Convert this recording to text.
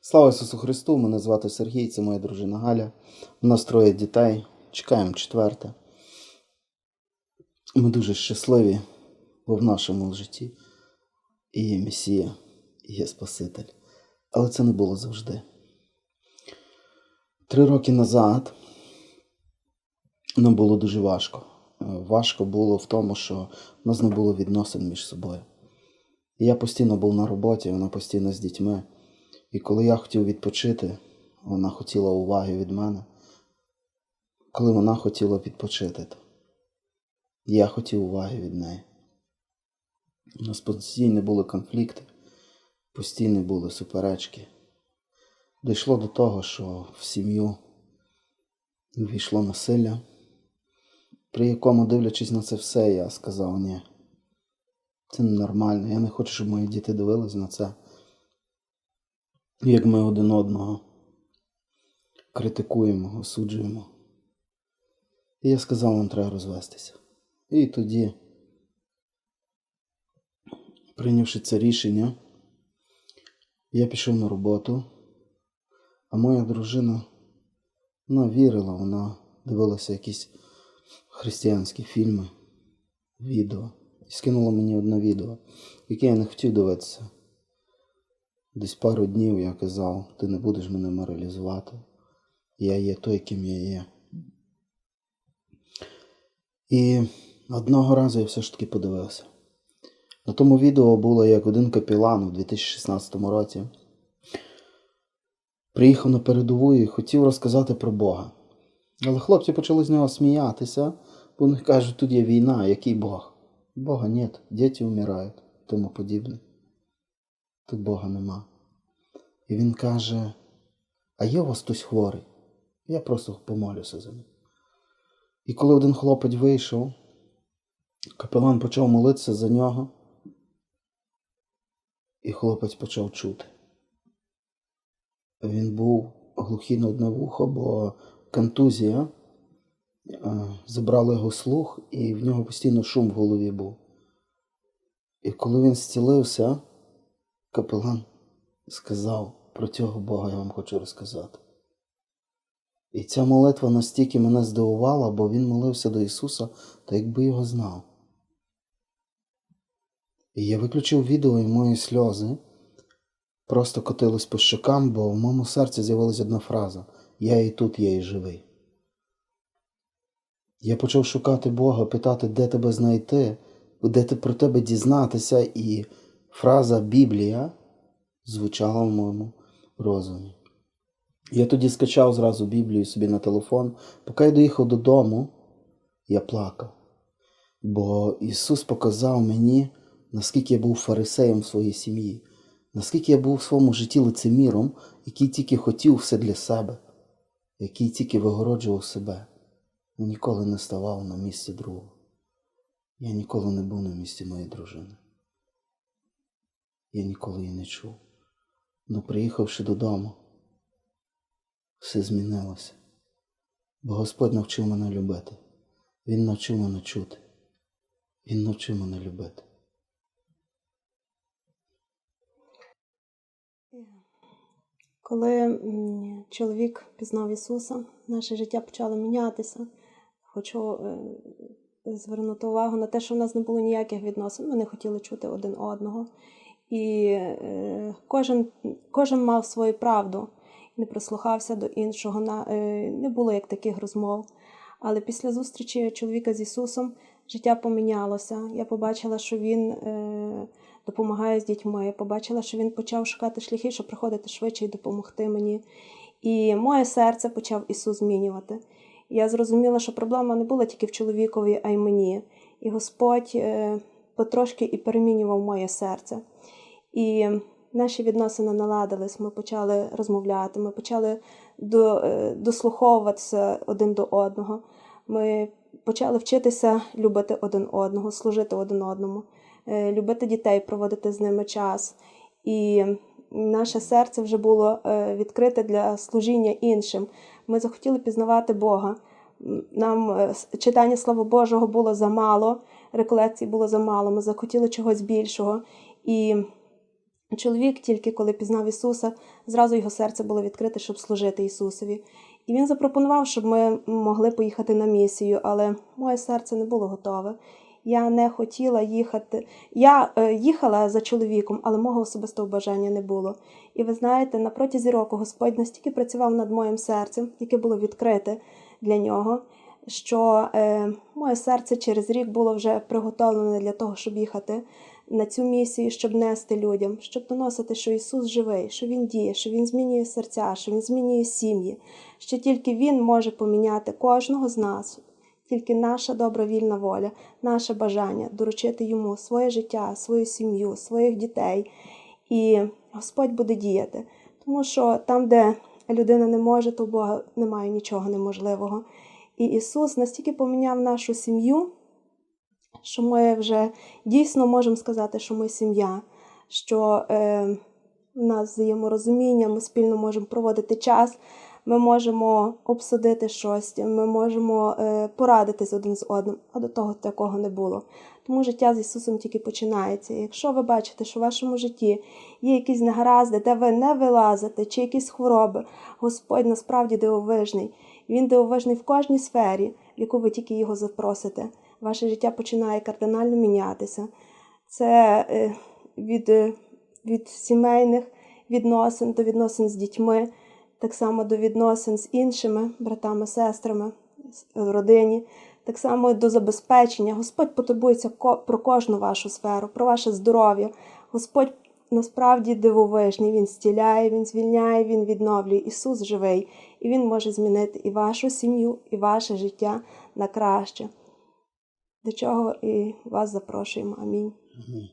Слава Ісусу Христу! Мене звати Сергій, це моя дружина Галя. У нас троє дітей. Чекаємо четверте. Ми дуже щасливі, в нашому житті і є Месія, і є Спаситель. Але це не було завжди. Три роки назад нам було дуже важко. Важко було в тому, що в нас не було відносин між собою. Я постійно був на роботі, вона постійно з дітьми. І коли я хотів відпочити, вона хотіла уваги від мене. Коли вона хотіла відпочити, то я хотів уваги від неї. У нас постійно були конфлікти, постійно були суперечки. Дійшло до того, що в сім'ю увійшло насилля, при якому, дивлячись на це все, я сказав, ні, це ненормально. Я не хочу, щоб мої діти дивились на це як ми один одного критикуємо, осуджуємо. І я сказав, нам треба розвестися. І тоді, прийнявши це рішення, я пішов на роботу, а моя дружина вона вірила, вона дивилася якісь християнські фільми, відео. І скинула мені одне відео, яке я не хотів дивитися. Десь пару днів я казав, ти не будеш мене моралізувати. Я є той, ким я є. І одного разу я все ж таки подивився. На тому відео було як один капілан у 2016 році. Приїхав на передову і хотів розказати про Бога. Але хлопці почали з нього сміятися, бо вони кажуть, тут є війна, який Бог? Бога нет, діти вмирають, тому подібне. Тут Бога нема. І він каже: А є у вас хтось хворий? Я просто помолюся за ним. І коли один хлопець вийшов, капелан почав молитися за нього, і хлопець почав чути. Він був глухий на одне вухо, бо контузія забрала його слух, і в нього постійно шум в голові був. І коли він зцілився, капелан сказав, про цього Бога я вам хочу розказати. І ця молитва настільки мене здивувала, бо він молився до Ісуса, та якби його знав. І я виключив відео і мої сльози просто котились по щокам, бо в моєму серці з'явилася одна фраза Я і тут, я і живий. Я почав шукати Бога, питати, де тебе знайти, де про тебе дізнатися, і фраза Біблія звучала в моєму розумі. Я тоді скачав зразу Біблію собі на телефон. Поки я доїхав додому, я плакав. Бо Ісус показав мені, наскільки я був фарисеєм в своїй сім'ї, наскільки я був в своєму житті лицеміром, який тільки хотів все для себе, який тільки вигороджував себе, і ніколи не ставав на місці другого. Я ніколи не був на місці моєї дружини. Я ніколи її не чув. Ну, приїхавши додому, все змінилося. Бо Господь навчив мене любити. Він навчив мене чути. Він навчив мене любити. Коли чоловік пізнав Ісуса, наше життя почало мінятися. Хочу е, звернути увагу на те, що в нас не було ніяких відносин. Ми не хотіли чути один одного. І е, кожен, кожен мав свою правду, не прислухався до іншого. Е, не було як таких розмов. Але після зустрічі чоловіка з Ісусом життя помінялося. Я побачила, що він е, допомагає з дітьми. Я побачила, що він почав шукати шляхи, щоб приходити швидше і допомогти мені. І моє серце почав Ісус змінювати. Я зрозуміла, що проблема не була тільки в чоловікові, а й мені. І Господь потрошки і перемінював моє серце. І наші відносини наладились, ми почали розмовляти, ми почали е, дослуховуватися один до одного. Ми почали вчитися любити один одного, служити один одному, е, любити дітей, проводити з ними час. І наше серце вже було е, відкрите для служіння іншим. Ми захотіли пізнавати Бога. Нам читання Слова Божого було замало, реколекцій було замало, ми захотіли чогось більшого. І чоловік, тільки коли пізнав Ісуса, зразу його серце було відкрите, щоб служити Ісусові. І він запропонував, щоб ми могли поїхати на місію, але моє серце не було готове. Я не хотіла їхати. Я е, їхала за чоловіком, але мого особистого бажання не було. І ви знаєте, на протязі року Господь настільки працював над моїм серцем, яке було відкрите для нього, що е, моє серце через рік було вже приготовлене для того, щоб їхати на цю місію, щоб нести людям, щоб доносити, що Ісус живий, що Він діє, що Він змінює серця, що Він змінює сім'ї, що тільки Він може поміняти кожного з нас. Тільки наша добра вільна воля, наше бажання доручити йому своє життя, свою сім'ю, своїх дітей, і Господь буде діяти. Тому що там, де людина не може, то у Бога немає нічого неможливого. І Ісус настільки поміняв нашу сім'ю, що ми вже дійсно можемо сказати, що ми сім'я, що е, у нас взаєморозуміння, ми спільно можемо проводити час, ми можемо обсудити щось, ми можемо е, порадитись один з одним, а до того такого не було. Тому життя з Ісусом тільки починається. Якщо ви бачите, що в вашому житті є якісь негаразди, де ви не вилазите, чи якісь хвороби, Господь насправді дивовижний. Він дивовижний в кожній сфері, в яку ви тільки його запросите. Ваше життя починає кардинально мінятися. Це е, від, е, від сімейних відносин до відносин з дітьми, так само до відносин з іншими братами, сестрами в родині, так само до забезпечення. Господь потурбується про кожну вашу сферу, про ваше здоров'я. Господь насправді дивовижний. Він зціляє, він звільняє, він відновлює. Ісус живий, і Він може змінити і вашу сім'ю, і ваше життя на краще. До чого і вас запрошуємо. Амінь. Амінь.